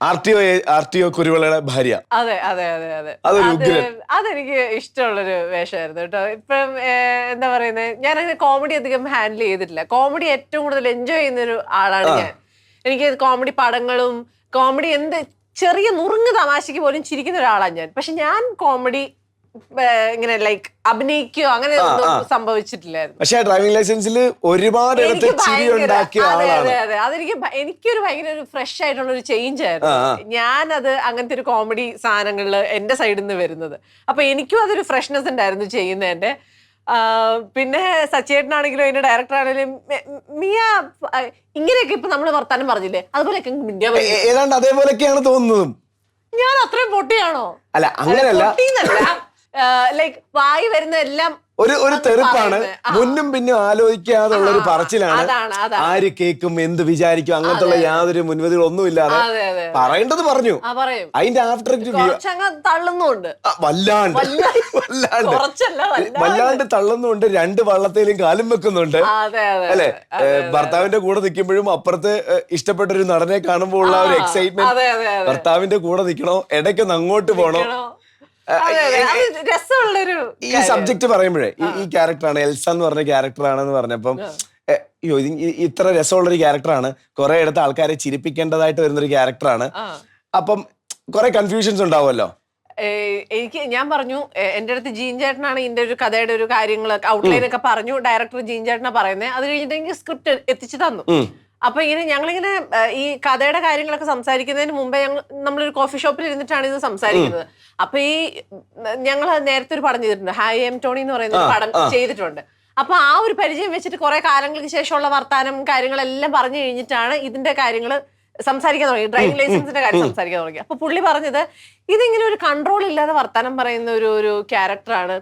R T O R T O കുരുവിളയുടെ ഭാര്യ. അതെ അതെ അതെ അതെ. അതൊരു ഉഗ്രൻ. അതെനിക്ക് ഇഷ്ടമുള്ളൊരു വേഷമായിരുന്നു കേട്ടോ. ഇപ്പം എന്താ പറയുന്നത് ഞാൻ അങ്ങനെ കോമഡി അധികം ഹാൻഡിൽ ചെയ്തിട്ടില്ല. കോമഡി ഏറ്റവും കൂടുതൽ എൻജോയ് ചെയ്യുന്ന ഒരു ആളാണ് ഞാൻ. എനിക്ക് കോമഡി പടങ്ങളും കോമഡി എന്ത് ചെറിയ നുറുങ്ങ് തമാശക്ക് പോലും ചിരിക്കുന്ന ഒരാളാണ് ഞാൻ. പക്ഷെ ഞാൻ കോമഡി ഇങ്ങനെ ലൈക്ക് അഭിനയിക്കുകയോ അങ്ങനെ സംഭവിച്ചിട്ടില്ലായിരുന്നു. പക്ഷേ ഡ്രൈവിംഗ് ലൈസൻസിൽ ഒരുപാട് ഇടത്ത് ചിരി ഉണ്ടാക്കിയ ആളാണ് അതെ, അതെ. അതെനിക്ക് എനിക്കൊരു ഭയങ്കര ഒരു ഫ്രഷ് ആയിട്ടുള്ള ഒരു ചേഞ്ച് ആയിരുന്നു. ഞാനത് അങ്ങനത്തെ ഒരു കോമഡി സാധനങ്ങളിൽ എന്റെ സൈഡിൽ നിന്ന് വരുന്നത്. അപ്പൊ എനിക്കും അതൊരു ഫ്രഷ്നെസ് ഉണ്ടായിരുന്നു ചെയ്യുന്നതിന്റെ പിന്നെ സച്ചേട്ടനാണെങ്കിലും അതിന്റെ ഡയറക്ടർ ആണെങ്കിലും മിയ ഇങ്ങനെയൊക്കെ ഇപ്പൊ നമ്മൾ വർത്താനം പറഞ്ഞില്ലേ? അതുപോലെയൊക്കെ മിണ്ടിയ ഏതാണ്ട് അതേപോലെയൊക്കെയാണ് തോന്നുന്നതും. ഞാൻ അത്രയും പൊട്ടിയാണോ? അല്ല അങ്ങനെയല്ല ലൈക്ക് വായി വരുന്ന എല്ലാം ഒരു ഒരു തെറുപ്പാണ്. മുന്നും പിന്നും ആലോചിക്കാതെ ഉള്ള ഒരു പറച്ചിലാണ്. ആര് കേൾക്കും എന്ത് വിചാരിക്കും അങ്ങനത്തെ യാതൊരു മുൻവിധികളും ഒന്നുമില്ലാതെ അതെ അതെ അതെ. പറയേണ്ടത് പറഞ്ഞു. അതിന്റെ ആഫ്റ്റർ തള്ളുന്നുണ്ട്. വല്ലാണ്ട്. വല്ല- വല്ലാണ്ട്. വല്ലാണ്ട്. തള്ളുന്നുണ്ട് രണ്ട് വള്ളത്തേലും കാലും വെക്കുന്നുണ്ട്. അല്ലെ. ഭർത്താവിന്റെ കൂടെ നിൽക്കുമ്പോഴും അപ്പുറത്ത് ഇഷ്ടപ്പെട്ട ഒരു നടനെ കാണുമ്പോൾ ഉള്ള ഒരു എക്സൈറ്റ്മെന്റ്. ഭർത്താവിന്റെ കൂടെ നിൽക്കണോ? ഇടയ്ക്കൊന്ന് അങ്ങോട്ട് പോകണോ ഈ സബ്ജക്ട് പറയുമ്പോഴേ ഈ ക്യാരക്ടറാണ് എൽസ എന്ന് പറഞ്ഞ ക്യാരക്ടറാണെന്ന് പറഞ്ഞപ്പം അയ്യോ ഇത്ര രസമുള്ള ഒരു ക്യാരക്ടറാണ്. കുറെ ഇടത്ത് ആൾക്കാരെ ചിരിപ്പിക്കേണ്ടതായിട്ട് വരുന്ന ഒരു ക്യാരക്ടറാണ്. ആണ് അപ്പം കുറെ കൺഫ്യൂഷൻസ് ഉണ്ടാവുമല്ലോ? എനിക്ക് ഞാൻ പറഞ്ഞു എന്റെ എന്റെ അടുത്ത് ജീൻ ചേട്ടനാണ് ഇതിന്റെ ഒരു കഥയുടെ ഒരു കാര്യങ്ങളൊക്കെ ഔട്ട്ലൈൻ ഒക്കെ പറഞ്ഞു ഡയറക്ടർ ജീൻ ചേട്ടനാ പറയുന്നത് അത് കഴിഞ്ഞിട്ട് എനിക്ക് സ്ക്രിപ്റ്റ് എത്തിച്ചു തന്നു. അപ്പൊ ഇങ്ങനെ ഞങ്ങളിങ്ങനെ ഈ കഥയുടെ കാര്യങ്ങളൊക്കെ സംസാരിക്കുന്നതിന് മുമ്പേ ഞങ്ങൾ നമ്മളൊരു കോഫി ഷോപ്പിൽ ഇരുന്നിട്ടാണ് ഇത് സംസാരിക്കുന്നത്. അപ്പൊ ഈ ഞങ്ങൾ നേരത്തെ ഒരു പടം ചെയ്തിട്ടുണ്ട്. ഹായ് എം ടോണി എന്ന് പറയുന്ന ഒരു പടം ചെയ്തിട്ടുണ്ട്. അപ്പൊ ആ ഒരു പരിചയം വെച്ചിട്ട് കുറെ കാലങ്ങൾക്ക് ശേഷമുള്ള വർത്താനം കാര്യങ്ങളെല്ലാം പറഞ്ഞു കഴിഞ്ഞിട്ടാണ് ഇതിന്റെ കാര്യങ്ങൾ സംസാരിക്കാൻ തുടങ്ങി ഡ്രൈവിംഗ് ലൈസൻസിന്റെ കാര്യം സംസാരിക്കാൻ തുടങ്ങി. അപ്പൊ പുള്ളി പറഞ്ഞത് ഇതിങ്ങനെ ഒരു കൺട്രോൾ ഇല്ലാതെ വർത്താനം പറയുന്ന ഒരു ഒരു ക്യാരക്ടറാണ്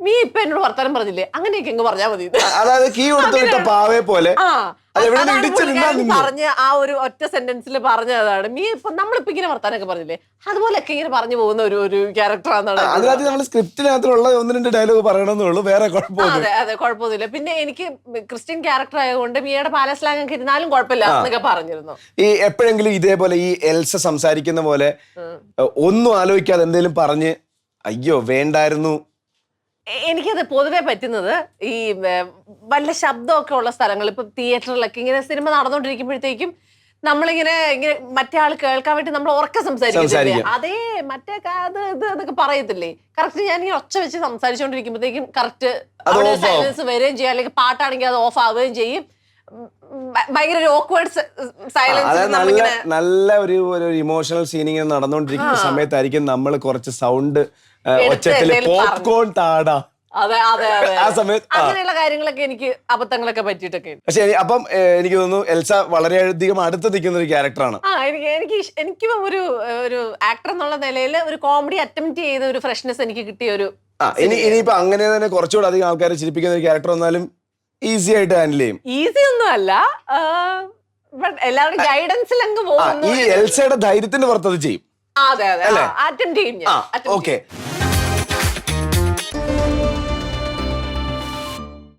നീ ഇപ്പൊ എന്നോട് വർത്താനം പറഞ്ഞില്ലേ? അങ്ങനെയൊക്കെ അങ്ങ് പറഞ്ഞാൽ മതി. അതായത് കീ കൊടുത്തു പാവേ പോലെ. പറഞ്ഞ ആ ഒരു ഒറ്റ സെന്റൻസിൽ പറഞ്ഞതാണ് മീ ഇപ്പൊ നമ്മളിപ്പോ ഇങ്ങനെ വർത്താനൊക്കെ പറഞ്ഞില്ലേ? അതുപോലെയൊക്കെ ഇങ്ങനെ പറഞ്ഞു പോകുന്ന ഒരു ഒരു ക്യാരക്ടറാണെന്നാണ് അതിനകത്ത് നമ്മൾ സ്ക്രിപ്റ്റിനകത്തുള്ള ഒന്ന് രണ്ട് ഡയലോഗ് പറയണമെന്നുള്ളൂ വേറെ അതെ അതെ കുഴപ്പമൊന്നുമില്ല. പിന്നെ എനിക്ക് ക്രിസ്ത്യൻ ക്യാരക്ടർ ആയതുകൊണ്ട് മിയയുടെ പാലസ്ലാങ് ഒക്കെ ഇരുന്നാലും കുഴപ്പമില്ല എന്നൊക്കെ പറഞ്ഞിരുന്നു. ഈ എപ്പോഴെങ്കിലും ഇതേപോലെ ഈ എൽസ സംസാരിക്കുന്ന പോലെ ഒന്നും ആലോചിക്കാതെ എന്തെങ്കിലും പറഞ്ഞ് അയ്യോ വേണ്ടായിരുന്നു. എനിക്കത് പൊതുവെ പറ്റുന്നത് ഈ വല്ല ശബ്ദമൊക്കെ ഉള്ള സ്ഥലങ്ങൾ ഇപ്പൊ തിയേറ്ററിലൊക്കെ ഇങ്ങനെ സിനിമ നടന്നുകൊണ്ടിരിക്കുമ്പോഴത്തേക്കും നമ്മളിങ്ങനെ ഇങ്ങനെ മറ്റേ ആൾ കേൾക്കാൻ വേണ്ടി നമ്മൾ ഉറക്കെ സംസാരിക്കത്തില്ലേ സംസാരിക്കും. അതേ മറ്റേ അത് ഇത് എന്നൊക്കെ പറയത്തില്ലേ? കറക്റ്റ് ഞാൻ ഇങ്ങനെ ഒച്ച വെച്ച് സംസാരിച്ചുകൊണ്ടിരിക്കുമ്പോഴത്തേക്കും കറക്റ്റ് അവിടെ. സൈലൻസ് വരികയും ചെയ്യും. അല്ലെങ്കിൽ പാട്ടാണെങ്കിൽ അത് ഓഫ് ആവുകയും ചെയ്യും. ഭയങ്കര ഓക്വേർഡ് സൈലൻസ് നല്ല നല്ല ഒരു ഒരു ഇമോഷണൽ സീനിങ് നടന്നുകൊണ്ടിരിക്കുന്ന സമയത്തായിരിക്കും നമ്മൾ കുറച്ച് സൗണ്ട് ഒച്ചത്തിൽ പോപ്കോൺ താടാ. അതെ അതെ അതെ ആ. സമയത്ത് അങ്ങനെയുള്ള കാര്യങ്ങളൊക്കെ എനിക്ക് അബദ്ധങ്ങളൊക്കെ പറ്റിയിട്ടൊക്കെ പക്ഷെ അപ്പം എനിക്ക് തോന്നുന്നു എൽസ വളരെയധികം അടുത്ത് നിൽക്കുന്ന ഒരു ക്യാരക്ടറാണ്. ആ എനിക്ക് എനിക്ക് എനിക്കും ഒരു ഒരു ആക്ടർ എന്നുള്ള നിലയിൽ ഒരു കോമഡി അറ്റംപ്റ്റ് ചെയ്ത ഒരു ഫ്രഷ്നെസ് എനിക്ക് കിട്ടിയ ഒരു ഇനി ഇനിയിപ്പോ അങ്ങനെ തന്നെ കുറച്ചുകൂടെ അധികം ആൾക്കാരെ ചിരിപ്പിക്കുന്ന ഒരു ക്യാരക്ടർ വന്നാലും ഈസി ആയിട്ട് ഹാൻഡിൽ ചെയ്യും. ഈസി ഒന്നും അല്ല. എല്ലാവരും ഗൈഡൻസിൽ അങ്ങ് പോകും ഈ എൽസയുടെ ധൈര്യത്തിന്റെ പുറത്ത് അത് ചെയ്യും. അതെ അതെ. അറ്റംപ്റ്റ് ചെയ്യും ഓക്കെ.